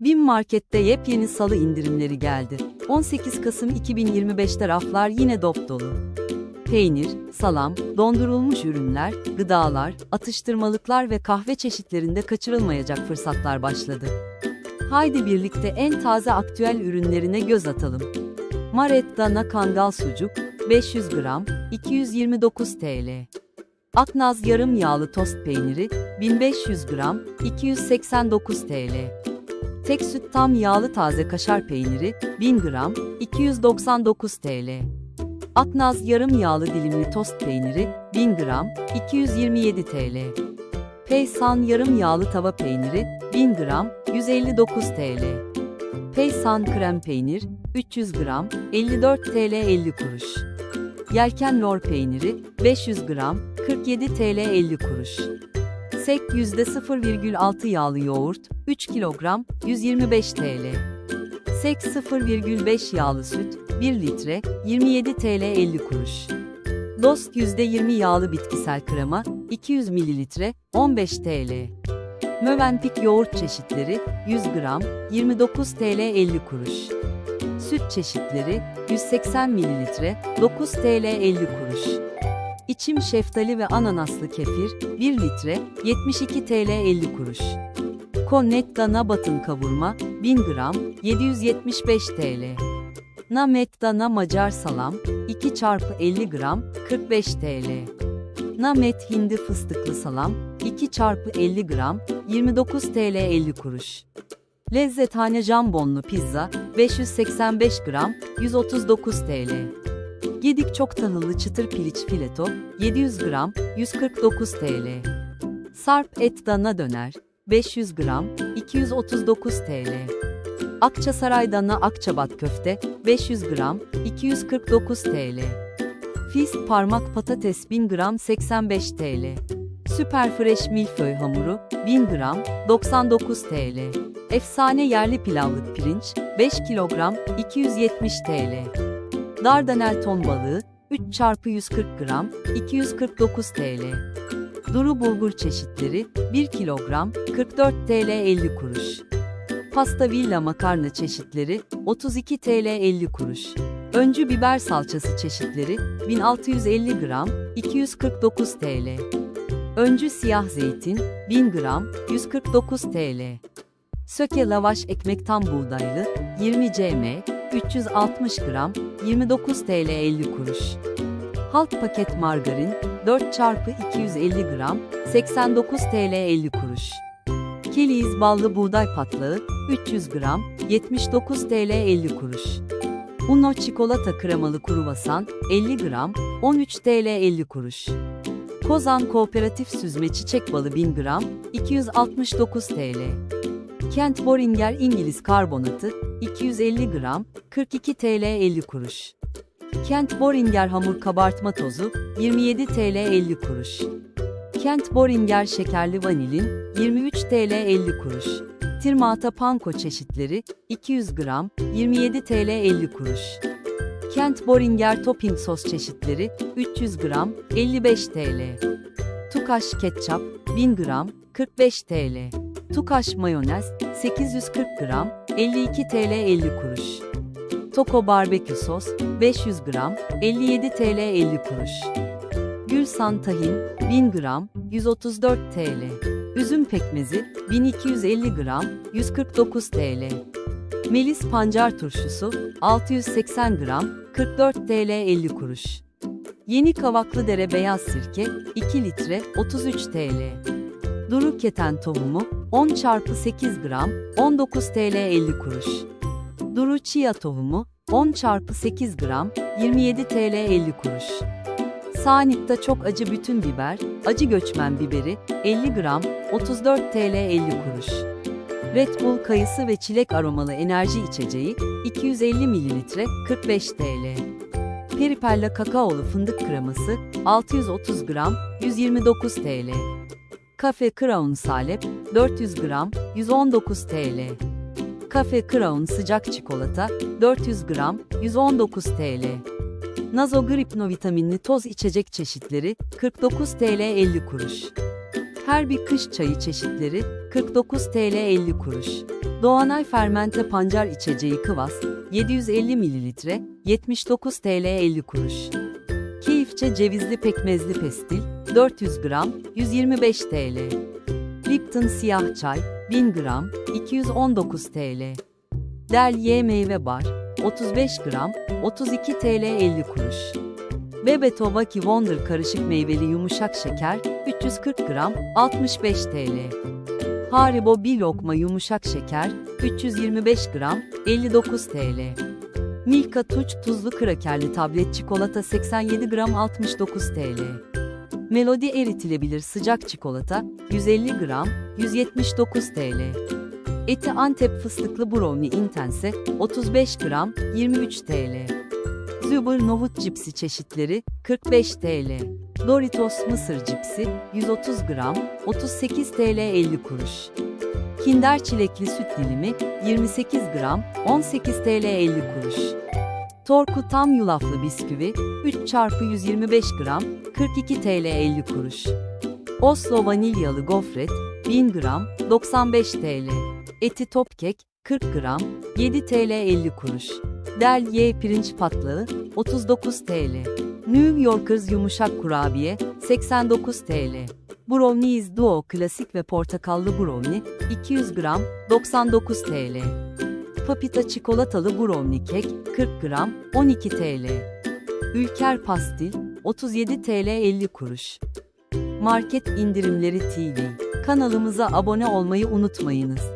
BİM Market'te yepyeni salı indirimleri geldi. 18 Kasım 2025'te raflar yine dop dolu. Peynir, salam, dondurulmuş ürünler, gıdalar, atıştırmalıklar ve kahve çeşitlerinde kaçırılmayacak fırsatlar başladı. Haydi birlikte en taze aktüel ürünlerine göz atalım. Maret Dana Kangal Sucuk, 500 gram, 229 TL. Aknaz yarım yağlı tost peyniri, 1500 gram, 289 TL. Tek süt tam yağlı taze kaşar peyniri, 1000 gram, 299 TL. Aknaz yarım yağlı dilimli tost peyniri, 1000 gram, 227 TL. Peysan yarım yağlı tava peyniri, 1000 gram, 159 TL. Peysan krem peynir, 300 gram, 54 TL 50 kuruş. Yelken lor peyniri, 500 gram, 47 TL 50 kuruş. Sek %0,6 yağlı yoğurt, 3 kilogram, 125 TL. Sek 0,5 yağlı süt, 1 litre, 27 TL 50 kuruş. Dost %20 yağlı bitkisel krema, 200 mililitre, 15 TL. Mövenpik yoğurt çeşitleri, 100 gram, 29 TL 50 kuruş. Süt çeşitleri, 180 mililitre, 9 TL 50 kuruş. İçim şeftali ve ananaslı kefir, 1 litre, 72 TL 50 kuruş. Konnet dana batın kavurma, 1000 gram, 775 TL. Namet dana macar salam, 2 çarpı 50 gram, 45 TL. Namet hindi fıstıklı salam, 2 çarpı 50 gram, 29 TL 50 kuruş. Lezzethane jambonlu pizza, 585 gram, 139 TL. Gedik çok tahıllı çıtır piliç fileto, 700 gram, 149 TL. Sarp et dana döner, 500 gram, 239 TL. Akçasaray dana akçabat köfte, 500 gram, 249 TL. Fist parmak patates 1000 gram 85 TL. Süper fresh milföy hamuru, 1000 gram, 99 TL. Efsane yerli pilavlık pirinç, 5 kilogram, 270 TL. Dardanel ton balığı, 3 çarpı 140 gram, 249 TL. Duru bulgur çeşitleri, 1 kilogram, 44 TL 50 kuruş. Pasta villa makarna çeşitleri, 32 TL 50 kuruş. Öncü biber salçası çeşitleri, 1650 gram, 249 TL. Öncü siyah zeytin, 1000 gram, 149 TL. Söke lavaş ekmek tam buğdaylı, 20 cm, 360 gram, 29 TL 50 kuruş. Halk paket margarin, 4 çarpı 250 gram, 89 TL 50 kuruş. Keliz ballı buğday patlağı, 300 gram, 79 TL 50 kuruş. Uno çikolata kremalı kruvasan, 50 gram, 13 TL 50 kuruş. Kozan Kooperatif Süzme Çiçek Balı 1000 gram, 269 TL. Kent Boringer İngiliz Karbonatı, 250 gram, 42 TL 50 kuruş. Kent Boringer Hamur Kabartma Tozu, 27 TL 50 kuruş. Kent Boringer Şekerli Vanilin, 23 TL 50 kuruş. Tirmata Panko çeşitleri, 200 gram, 27 TL 50 kuruş. Kent Boringer Topping sos çeşitleri, 300 gram, 55 TL. Tukaş ketçap, 1000 gram, 45 TL. Tukaş mayonez, 840 gram, 52 TL 50 kuruş. Toko barbekü sos, 500 gram, 57 TL 50 kuruş. Gülsan tahin, 1000 gram, 134 TL. Üzüm pekmezi, 1250 gram, 149 TL. Melis pancar turşusu, 680 gram, 44 TL 50 kuruş. Yeni Kavaklı Dere beyaz sirke, 2 litre, 33 TL. Duru keten tohumu, 10 çarpı 8 gram, 19 TL 50 kuruş. Duru chia tohumu, 10 çarpı 8 gram, 27 TL 50 kuruş. Sanit'te çok acı bütün biber, acı göçmen biberi, 50 gram, 34 TL 50 kuruş. Red Bull kayısı ve çilek aromalı enerji içeceği, 250 mililitre, 45 TL. Peripella kakaolu fındık kreması, 630 gram, 129 TL. Cafe Crown salep, 400 gram, 119 TL. Cafe Crown sıcak çikolata, 400 gram, 119 TL. Nazo Gripno vitaminli toz içecek çeşitleri, 49 TL 50 kuruş. Her bir kış çayı çeşitleri 49 TL 50 kuruş. Doğanay fermente pancar içeceği Kıvas 750 mililitre 79 TL 50 kuruş. Keyifçe cevizli pekmezli pestil 400 gram 125 TL. Lipton siyah çay 1000 gram 219 TL. Del Ye meyve bar 35 gram 32 TL 50 kuruş. Bebeto Vaki Wonder karışık meyveli yumuşak şeker 340 gram 65 TL. Haribo bir lokma yumuşak şeker 325 gram 59 TL. Milka Tuç tuzlu krakerli tablet çikolata 87 gram 69 TL. Melodi eritilebilir sıcak çikolata 150 gram 179 TL. Eti Antep fıstıklı brownie intense 35 gram 23 TL. Zübür nohut cipsi çeşitleri 45 TL. Doritos mısır cipsi 130 gram 38 TL 50 kuruş. Kinder çilekli süt dilimi 28 gram 18 TL 50 kuruş. Torku tam yulaflı bisküvi 3 çarpı 125 gram 42 TL 50 kuruş. Oslo vanilyalı gofret 1000 gram 95 TL. Eti top kek 40 gram 7 TL 50 kuruş. Del Ye pirinç patlağı 39 TL. New Yorkers yumuşak kurabiye 89 TL. Brownies Duo klasik ve portakallı brownie 200 gram 99 TL. Papita çikolatalı brownie kek 40 gram 12 TL. Ülker pastil 37 TL 50 kuruş. Market indirimleri TV. Kanalımıza abone olmayı unutmayınız.